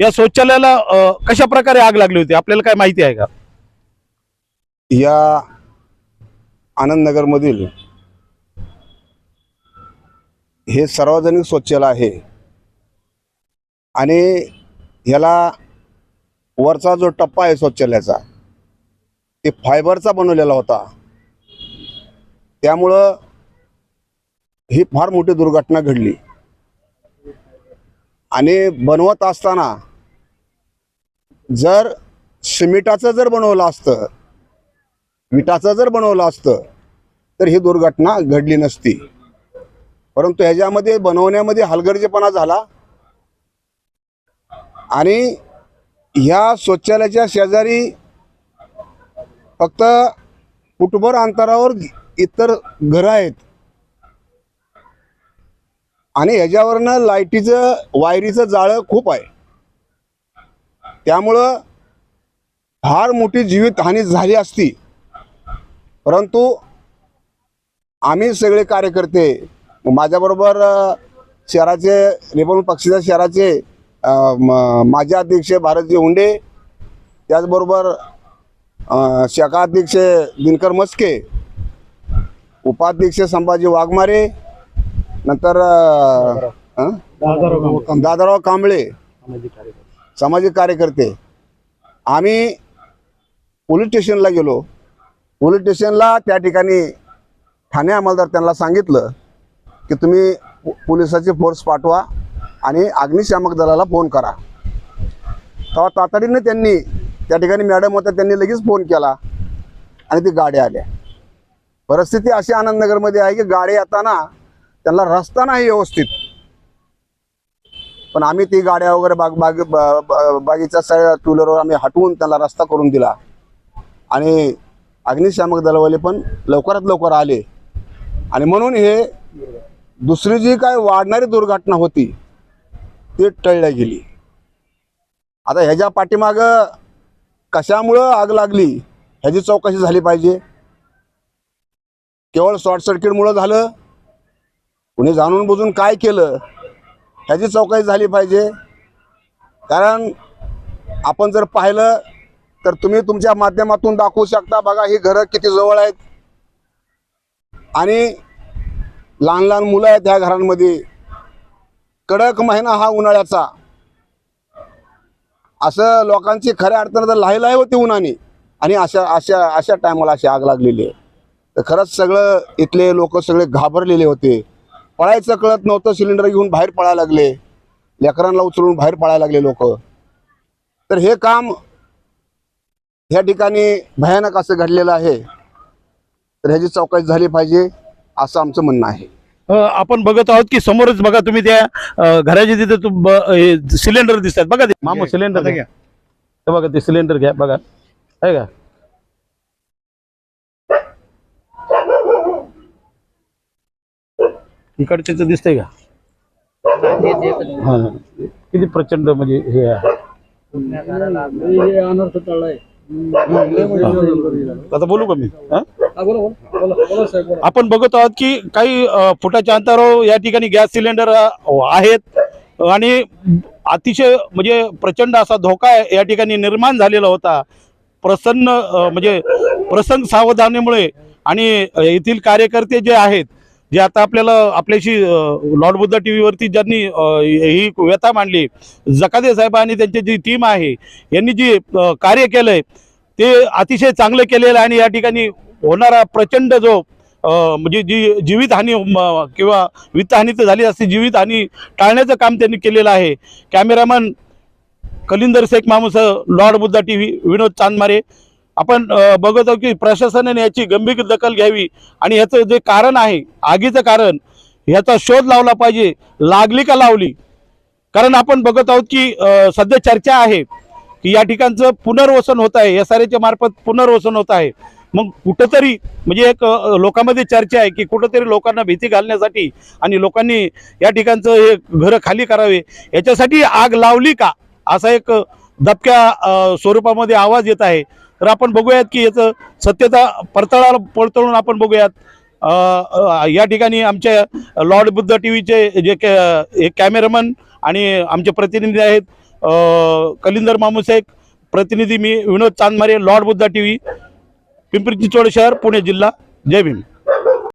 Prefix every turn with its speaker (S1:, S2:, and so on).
S1: या शौचालयाला कशा प्रकारे आग लागली होती? आपल्याला काय माहिती आहे का?
S2: या आनंदनगरमधील हे सार्वजनिक शौचालय आहे. आणि याला वरचा जो टप्पा आहे शौचालयाचा ते फायबरचा बनवलेला होता. त्यामुळं ही फार मोठी दुर्घटना घडली. आणि बनवत असताना जर सिमेंटाचं जर बनवलं असतं विटाचं जर बनवलं असतं तर ही दुर्घटना घडली नसती. परंतु ह्याच्यामध्ये बनवण्यामध्ये हलगर्जीपणा झाला आणि ह्या शौचालयाच्या शेजारी फक्त फुटभर अंतरावर इतर घरं आहेत. आणि ह्याच्यावरनं लाईटीचं वायरीचं जाळं खूप आहे. त्यामुळं फार मोठी जीवित हानी झाली असती. परंतु आम्ही सगळे कार्यकर्ते माझ्याबरोबर शहराचे रिपब्लिक पक्षाच्या शहराचे म- माजी अध्यक्ष भारतजी हुंडे त्याचबरोबर शाखाध्यक्ष शाखा अध्यक्ष दिनकर मस्के उपाध्यक्ष संभाजी वाघमारे नंतर अ? दादाराव. कांबळे. सामाजिक कार्यकर्ते. आम्ही पोलीस स्टेशनला गेलो. पोलीस स्टेशनला त्या ठिकाणी ठाणे अंमलदार त्यांना सांगितलं की तुम्ही पो- पोलिसाची फोर्स पाठवा आणि अग्निशामक दलाला फोन करा. तेव्हा तातडीनं त्यांनी त्या ठिकाणी मॅडम होत्या त्यांनी लगेच फोन केला आणि ती गाड्या आल्या. परिस्थिती अशी आनंदनगरमध्ये आहे की गाडी येताना त्यांना रस्ता नाही व्यवस्थित. पण आम्ही ती गाड्या वगैरे बाग बाग बागीचा सगळ्या टू व्हीलरवर आम्ही हटवून त्यांना रस्ता करून दिला. आणि अग्निशामक दलवाले पण लवकरात लवकर आले. आणि म्हणून हे दुसरी जी काय वाढणारी दुर्घटना होती ती टळल्या गेली. आता ह्याच्या पाठीमाग कशामुळं आग लागली ह्याची चौकशी झाली पाहिजे. केवळ शॉर्ट सर्किटमुळं झालं कुणी जाणून बुजून काय केलं ह्याची चौकशी झाली पाहिजे. कारण आपण जर पाहिलं तर तुम्ही तुमच्या माध्यमातून दाखवू शकता बघा ही घरं किती जवळ आहेत. आणि लहान लहान मुलं आहेत ह्या घरांमध्ये. कडक महिना हा उन्हाळ्याचा. असं लोकांची खऱ्या अर्थानं तर लाही होती उन्हाने. आणि अशा अशा अशा टायमाला अशी आग लागलेली आहे. तर खरंच सगळं इथले लोक सगळे घाबरलेले होते. पळायचं कळत नव्हतं सिलेंडर घेऊन बाहेर पळायला लागले. लेकरांना उचलून बाहेर पळायला लागले लोक. तर हे काम ह्या ठिकाणी भयानक असं घडलेलं आहे. तर ह्याची चौकशी झाली पाहिजे असं आमचं म्हणणं आहे.
S1: आपण बघत आहोत की समोरच बघा तुम्ही त्या घराच्या तिथे हे सिलेंडर दिसतात. बघा ते. मामा सिलेंडर घ्या. हे बघा ते सिलेंडर घ्या बघा. आहे का इकडचे तर दिसतंय का? हा. किती प्रचंड म्हणजे हे आहे?
S3: अनर्थ
S1: आता बोलू का मी? हा? आपण बघत आहोत की काही अ, फुटाच्या अंतरावर या ठिकाणी गॅस सिलेंडर अ, आहेत. आणि अतिशय म्हणजे प्रचंड असा धोका या ठिकाणी निर्माण झालेला होता. प्रसन्न अ, म्हणजे प्रसंग सावधानीमुळे आणि येथील कार्यकर्ते जे आहेत जे आता आपल्याला आपल्याशी लॉर्ड बुद्धा टी व्हीवरती ज्यांनी ही व्यथा मांडली जकादे साहेब आणि त्यांची जी टीम आहे यांनी जी कार्य कार्य केलंय ते अतिशय चांगलं केलेलं आहे आणि या ठिकाणी होणारा प्रचंड जो म्हणजे जी जीवितहानी किंवा वित्तहानी तर झाली असते जीवितहानी टाळण्याचं काम त्यांनी केलेलं आहे. Cameraman Kalindar Shaikh मामुसह lord Buddha T V Vinod Chandmare आपण बघत आहोत की प्रशासनाने याची गंभीर दखल घ्यावी आणि याचं जे कारण आहे आगीचं कारण याचा शोध लावला पाहिजे लागली का लावली? कारण आपण बघत आहोत की सध्या चर्चा आहे की या ठिकाणचं पुनर्वसन होत आहे एस आर एच्या मार्फत पुनर्वसन होत आहे. मग कुठंतरी म्हणजे एक लोकांमध्ये चर्चा आहे की कुठंतरी लोकांना भीती घालण्यासाठी आणि लोकांनी या ठिकाणचं हे घरं खाली करावे याच्यासाठी आग लावली का? असा एक दबक्या स्वरूपामध्ये आवाज येत आहे. तर आपण बघूयात की याचं सत्यता पडताळाला पडताळून आपण बघूयात. या ठिकाणी आमच्या लॉर्ड बुद्ध टी व्हीचे जे कॅ- कॅमेरामन आणि आमचे प्रतिनिधी आहेत कलिंदर मामुसेक प्रतिनिधी मी Vinod Chandmare lord Buddha T V Pimpri Chinchwad शहर पुणे जिल्हा जय भीम.